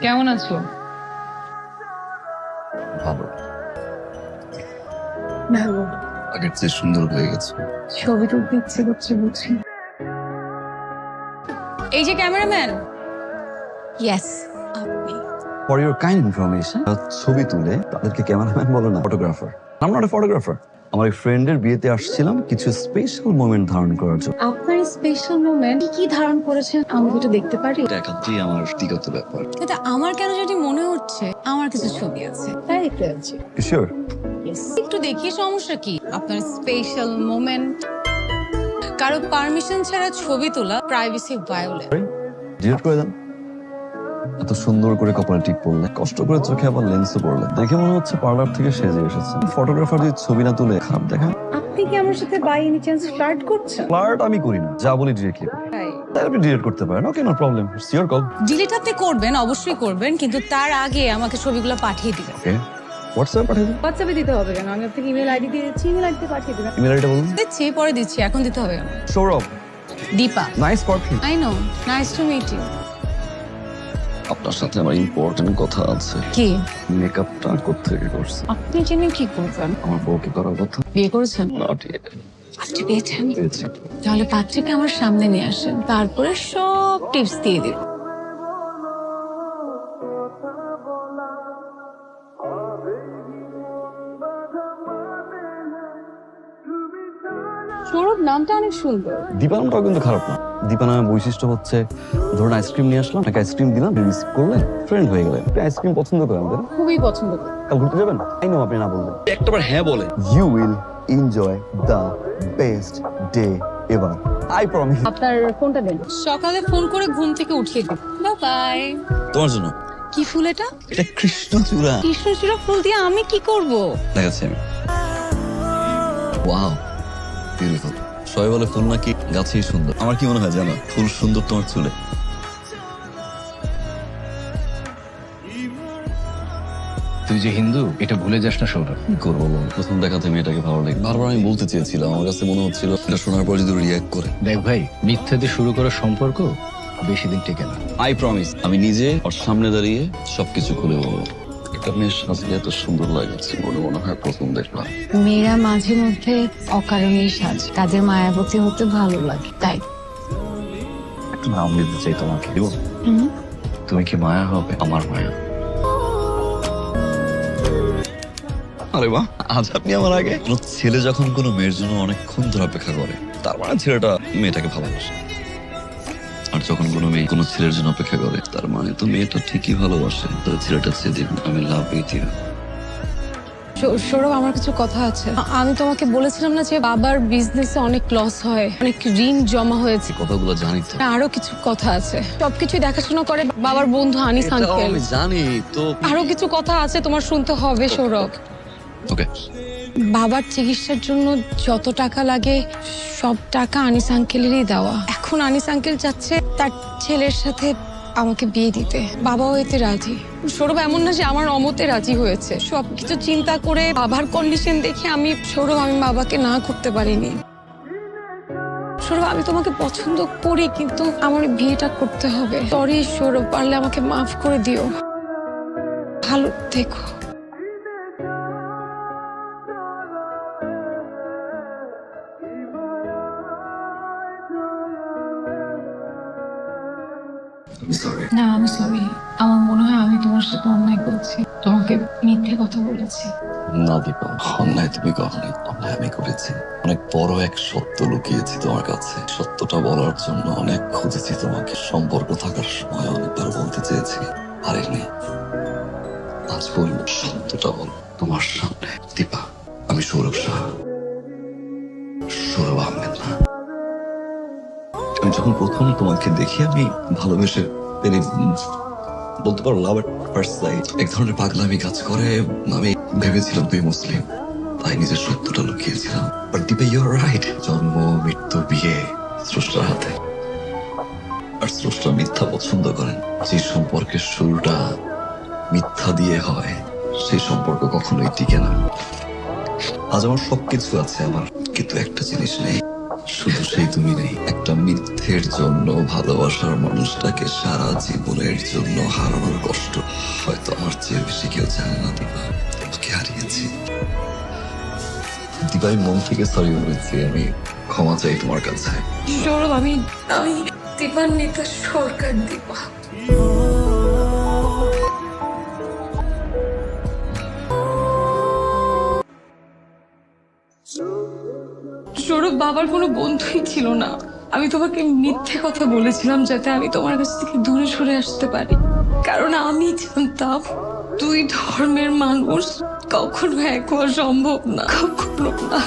কেমন আছো? ভালো। ভালো। আগের চেয়ে সুন্দর হয়ে গেছে। ছবি তুলতে ইচ্ছে করছে বুঝি। এই যে ক্যামেরাম্যান। ইয়েস আপনি। ফর ইউর কাইন্ড ইনফরমেশন ছবি তুলে তাদেরকে ক্যামেরাম্যান বলে না photographer am not a photographer আমার এক ফ্রেন্ডের বিয়েতে আসছিলাম কিছু স্পেশাল মোমেন্ট ধারণ করার জন্য। আপনার স্পেশাল মোমেন্ট কি ধারণ করেছেন? আমি এটা দেখতে পারি? এটা একান্তই আমার ব্যক্তিগত ব্যাপার। কিন্তু আমার কেন যদি মনে হচ্ছে আমার কিছু ছবি আছে। তাই দেখতে যাচ্ছি শিওর একটু দেখি সমস্যা কি? আপনার স্পেশাল মোমেন্ট কারও পারমিশন ছাড়া ছবি তোলা প্রাইভেসি ভায়োলেট ডিলিট করে দেন। এত সুন্দর করে কপালে টিপ পড়লে কষ্ট করে চোখে আবার লেন্সও পড়লে। দেখে মনে হচ্ছে পার্লার থেকে সেজে এসেছে। ফটোগ্রাফার যদি ছবি না তুলে খারাপ দেখা আপনি কি আমার সাথে বাই এনি চান্স ফ্লার্ট করছেন? ফ্লার্ট আমি করি না। যা বলি ডিরেক্টলি তাই আপনি ডিলিট করতে পারেন। Okay no problem it's your call delete আপনি করবেন অবশ্যই করবেন কিন্তু তার আগে আমাকে ছবিগুলো পাঠিয়ে দিবেন। ওকে হোয়াটসঅ্যাপ পাঠিয়ে দিন। হোয়াটসঅ্যাপে দিতে হবে কেন? আমি আপনাকে ইমেল আইডি দিয়ে দিচ্ছি ইমেল আইডিতে পাঠিয়ে দেবেন। ইমেল আইডিটা বলুন। দিচ্ছি পরে দিচ্ছি এখন দিতে হবে। কেন Sourav Dipa. Nice perfume I know nice to meet you আপনার সাথে আমার ইম্পর্টেন্ট কথা আছে। কি? মেকআপটা কোথেকে করছে আপনি জেনে কি করবেন? আমার বউকে করার কথা? বিয়ে করেছেন? নট ইয়েট পাত্রী পেয়েছেন। তাহলে পাত্রীকে আমার সামনে নিয়ে আসেন। তারপরে সব টিপস দিয়ে দিন সৌরভ নামটা অনেক সুন্দর। দীপানামটাও কিন্তু খারাপ না। দীপানামের বৈশিষ্ট্য হচ্ছে ধরুন আইসক্রিম নিয়ে আসলাম একটা আইসক্রিম দিলাম রিসিভ করলেন ফ্রেন্ড হয়ে গেলেন। আপনি আইসক্রিম পছন্দ করেন তাই খুবই পছন্দ করি। কাল ঘুরতে যাবেন? আই নো আপনি না বলবেন। একটাবার হ্যাঁ বলে। You will enjoy the best day ever I promise আপনার ফোনটা দেন সকালে ফোন করে ঘুম থেকে উঠিয়ে দিন। বাই তোমার জন্য। কি ফুল এটা? এটা কৃষ্ণচূড়া কৃষ্ণচূড়া ফুল দিয়ে আমি কি করব? দেখাচ্ছি আমি। ওয়াও বিউটিফুল সবাই বলে ফুল নাকি গাছেই সুন্দর। আমার কি মনে হয় জানো? ফুল সুন্দর তোমার চুলে। তুই যে হিন্দু এটা ভুলে যাস না সৌরভ। কি করব বল? প্রথম দেখাতে মেয়েটাকে ভালো লাগে। বারবার আমি বলতে চেয়েছিলাম আমার কাছে মনে হচ্ছিল এটা শোনার পর যদি রিয়াক্ট করে। দেখ ভাই মিথ্যা দিয়ে শুরু করা সম্পর্ক বেশি দিন টেকে না। আই প্রমিস আমি নিজে ওর সামনে দাঁড়িয়ে সবকিছু খুলে বলব। একটা মেয়ের এত সুন্দর লাগছে বলে মনে হয় প্রথম দেখলাম। মেয়েরা মাঝে মধ্যে অকারণেই সাজ কাজের মায়াবতী হতে ভালো লাগে তাই। একটা নাম দিতে চাই তোমাকে দিব? তুমি কি মায়া হবে? আমার মায়া। আরে বাহ আজ আপনি আমার আগে? কোনো ছেলে যখন কোনো মেয়ের জন্য অনেকক্ষণ ধরে অপেক্ষা করে তার মানে ছেলেটা মেয়েটাকে ভালোবাসে। আর যখন কোনো মেয়ে কোনো ছেলের জন্য অপেক্ষা করে তার মানে তো মেয়েটা ঠিকই ভালোবাসে। তো ছেলেটা সেদিন আমি লাভ ইউ সৌরভ আমার কিছু কথা আছে। আমি তোমাকে বলেছিলাম না যে বাবার বিজনেসে অনেক লস হয় অনেক ঋণ জমা হয়েছে। কথাগুলো জানি তো। আরও কিছু কথা আছে। সবকিছু দেখাশোনা করে বাবার বন্ধু আনিস আঙ্কেল আমি জানি তো আরও কিছু কথা আছে তোমার শুনতে হবে সৌরভ। ওকে বাবার চিকিৎসার জন্য যত টাকা লাগে, সব টাকা আনিস আঙ্কেলেরই দেওয়া। এখন আনিস আঙ্কেল চাচ্ছে তার ছেলের সাথে আমাকে বিয়ে দিতে। বাবাও এতে রাজি। সৌরভ এমন না যে আমার অমতে রাজি হয়েছে। সবকিছু চিন্তা করে বাবার কন্ডিশন দেখে আমি সৌরভ, আমি বাবাকে না করতে পারিনি। সৌরভ, আমি তোমাকে পছন্দ করি, কিন্তু আমার বিয়েটা করতে হবে। সরি সৌরভ, পারলে আমাকে মাফ করে দিও। ভালো দেখো না আমি সরি আমার মনে হয় আমি তোমার সাথে অন্যায় করছি। তোমাকে মিথ্যে কথা বলেছি। না দীপা অন্যায় তুমি কখনোই অন্যায় আমি করেছি। অনেক বড় এক সত্য লুকিয়েছি তোমার কাছে। সত্যটা বলার জন্য অনেক খুঁজেছি তোমাকে। সম্পর্ক থাকার সময় অনেকবার বলতে চেয়েছি। পারিনি। আজ বলব সত্যটা বল তোমার সামনে। দীপা আমি সৌরভ শাহ যখন প্রথম তোমাকে দেখি, আমি ভালোবেসে বলতে পারো লাভ ফার্স্ট এক ধরনের পাগলামি কাজ করে। আমি ভেবেছিলাম তুই মুসলিম, তাই নিজের সত্যটা লুকিয়েছিলাম। বাট দীপে ইউর রাইট জন্ম, মৃত্যু, বিয়ে, স্রষ্টার হাতে। আর স্রষ্টা মিথ্যা পছন্দ করেন। যে সম্পর্কের শুরুটা মিথ্যা দিয়ে হয় সেই সম্পর্ক কখনোই টিকে না। আজ আমার সবকিছু আছে, আমার কিন্তু একটা জিনিস নেই। শুধু সেই তুমি নেই, একটা মিথ্যের জন্য ভালোবাসার মানুষটাকে সারা জীবনের জন্য হারানোর কষ্ট। হয়তো আমার চেয়ে বেশি কেউ জানে না, দিবা। তোমাকে হারিয়েছি। দিবাই মন থেকে সরি বলেছি আমি ক্ষমা চাই তোমার কাছে। সৌরভ, আমি আমি দীপান্বিতা সরকার দীপা বাবার কোনো বন্ধুই ছিল না। আমি তোমাকে মিথ্যে কথা বলেছিলাম যাতে আমি তোমার কাছ থেকে দূরে সরে আসতে পারি। কারণ আমি জানতাম দুই ধর্মের মানুষ, কখনো এক হওয়া সম্ভব না। কখনো না।